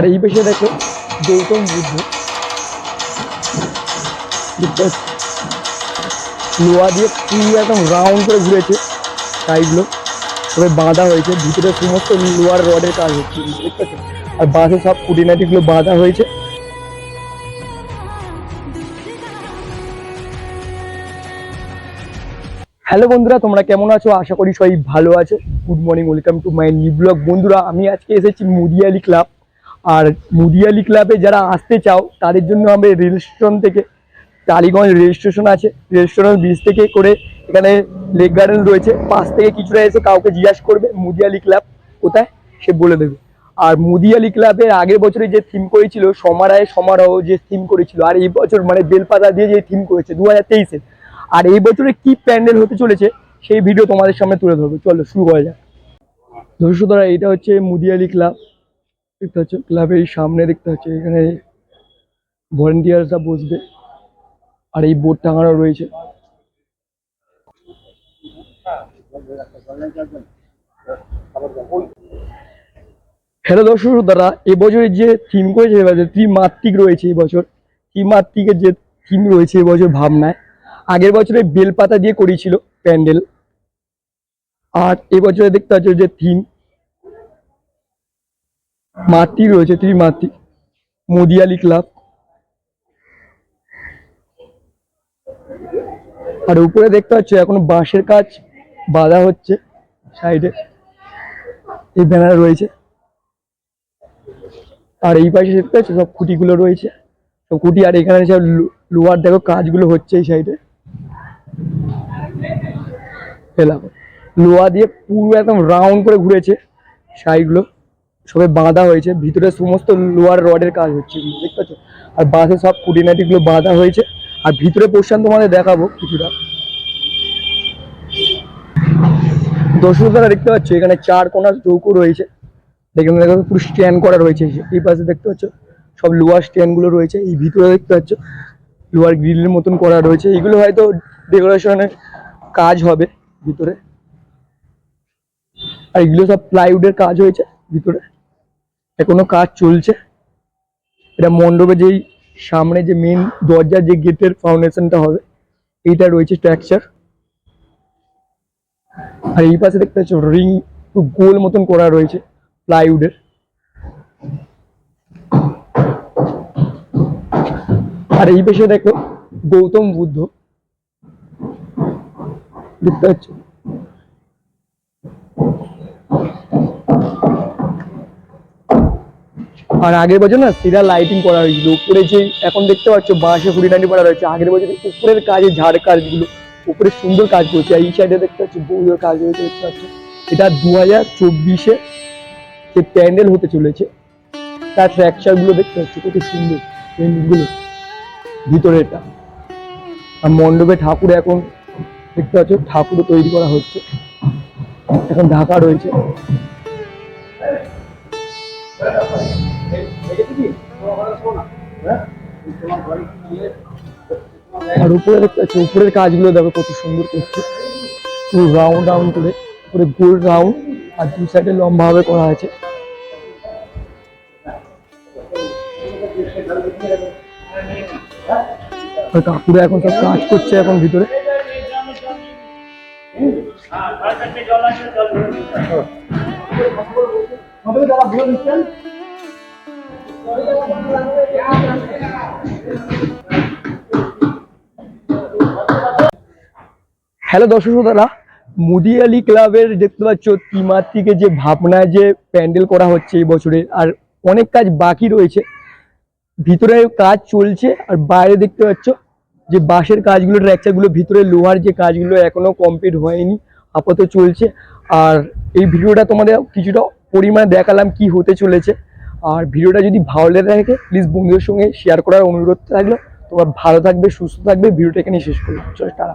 আর এই পাশে দেখো গৌতম বুদ্ধ? লোহা দিয়ে পুরো একদম রাউন্ড করে ঘুরেছে সাইডগুলো তবে বাঁধা হয়েছে, ভিতরে সমস্ত লোহার রডের কাজ হচ্ছে? আর বাসে সব খুঁটিনাটিগুলো বাঁধা হয়েছে। হ্যালো বন্ধুরা, তোমরা কেমন আছো? আশা করি সবাই ভালো আছো। Good morning welcome to my new blog বন্ধুরা, আমি আজকে এসেছি মুদিয়ালি ক্লাব আর মুদিয়ালি ক্লাবে যারা আসতে চাও, তাদের জন্য আমরা রেল স্টেশন থেকে টালিগঞ্জ রেল স্টেশন আছে। রেল স্টেশন ব্রিজ থেকে করে এখানে লেক গার্ডেন রয়েছে। পাশ থেকে কিছুটা এসে কাউকে জিজ্ঞাসা করবে মুদিয়ালি ক্লাব কোথায়? সে বলে দেবে। আর মুদিয়ালি ক্লাবের আগের বছরে যে থিম করেছিল সমারায় সমারোহ যে থিম করেছিল, আর এই বছর মানে বেলপাতা দিয়ে যে থিম করেছে দু হাজার আর এই বছরে কি প্যান্ডেল হতে চলেছে, সেই ভিডিও তোমাদের সামনে তুলে ধরবো। চলো, শুরু করা যাক। দর্শকরা এটা হচ্ছে মুদিয়ালি ক্লাব দেখতে হচ্ছে ক্লাবের সামনে দেখতে হচ্ছে এখানে ভলেন্টিয়ার্সরা বসবে। আর এই বোর্ড টাঙানো রয়েছে। হ্যালো দর্শক দাদা এবছরে যে থিম করেছে, এবারে ত্রিমাত্রিক রয়েছে এবছর ত্রিমাত্রিকের যে থিম রয়েছে এবছর ভাবনায়, আগের বছরে বেলপাতা দিয়ে করেছিল প্যান্ডেল। আর এবছরে দেখতে পাচ্ছ যে থিম মাতৃ রয়েছে, ত্রিমাতৃ মুদিয়ালি ক্লাব। আর উপরে দেখতে পাচ্ছ, এখন বাঁশের কাজ বাঁধা হচ্ছে সাইডে। এই ব্যানার রয়েছে। আর এই পাশে দেখতে পাচ্ছ, সব খুঁটিগুলো রয়েছে। সব খুঁটি, আর এখানে সব লো- লোহার দেখো কাজগুলো হচ্ছে এই সাইডে। পেলাম লোহা দিয়ে পুরো একদম রাউন্ড করে ঘুরেছে সাইডগুলো। সবে বাঁধা হয়েছে, ভিতরে সমস্ত লোহার রডের কাজ হচ্ছে দেখতে পাচ্ছ আর বাসে সব খুঁটিনাটিগুলো বাঁধা হয়েছে, আর ভিতরে পোর্শন তোমাদের দেখাবো কিছুটা। দর্শকরা দেখতে পাচ্ছ, এখানে চার কোনার চৌকো রয়েছে। দেখে দেখো পুরো স্ট্যান্ড করা রয়েছে, এই পাশে দেখতে পাচ্ছ, সব লোহার স্ট্যান্ডগুলো রয়েছে, এই ভিতরে দেখতে পাচ্ছ, লোহার গ্রিলের মতন করা রয়েছে। এগুলো হয়তো ডেকোরেশনের কাজ হবে ভিতরে। আর এগুলো সব প্লাইউডের কাজ হয়েছে ভিতরে। এখনও কাজ চলছে? এটা মণ্ডপে যেই সামনে যে মেন দরজার যে গেটের ফাউন্ডেশনটা হবে, এইটা রয়েছে স্ট্রাকচার আর এই পাশে দেখতে পাচ্ছ রিং একটু গোল মতন করা রয়েছে প্লাইউডের আর এই পাশে দেখো গৌতম বুদ্ধ। দেখতে পাচ্ছ? আর আগের বছর না সিরা লাইটিং করা হয়েছিল। উপরে যে এখন দেখতে পাচ্ছ বাঁশে হুড়িনাটি করা রয়েছে। আগের বছর উপরের কাজে ঝাড় কাজগুলো, উপরে সুন্দর কাজ করছে। আর এই সাইডে দেখতে পাচ্ছ বউদের কাজ রয়েছে, দেখতে পাচ্ছ। এটা দু হাজার চব্বিশে যে প্যান্ডেল হতে চলেছে, তার ফ্র্যাকচারগুলো দেখতে পাচ্ছ, কত সুন্দর পেন্টিংগুলো ভিতরে এটা আর মণ্ডপে ঠাকুর এখন দেখতে পাচ্ছ, ঠাকুরও তৈরি করা হচ্ছে। এখন ঢাকা রয়েছে। আর উপরে উপরের কাজগুলো দেখো কত সুন্দর করছে। পুরো রাউন্ড রাউন্ড করে, পুরো গোল রাউন্ড আর দু সাইডে লম্বা ভাবে করা আছে কাকুরা এখন সব কাজ করছে এখন ভিতরে। হ্যালো দর্শক শ্রোতারা মুদিয়ালি ক্লাবের দেখতে পাচ্ছ ত্রিমাত্রিকে যে ভাবনায় যে প্যান্ডেল করা হচ্ছে এই বছরে, আর অনেক কাজ বাকি রয়েছে। ভিতরে কাজ চলছে, আর বাইরে দেখতে পাচ্ছ যে বাঁশের কাজগুলো গুলো ভিতরে লোহার যে কাজগুলো এখনও কমপ্লিট হয়নি, আপাতত চলছে। আর এই ভিডিওটা তোমাদের কিছুটা পরিমাণে দেখালাম কি হতে চলেছে। আর ভিডিওটা যদি ভালো লেগে থাকে প্লিজ বন্ধুদের সঙ্গে শেয়ার করার অনুরোধ থাকল। তোমার ভালো থাকবে, সুস্থ থাকবে, ভিডিওটা এখানে শেষ করলাম। চল টাটা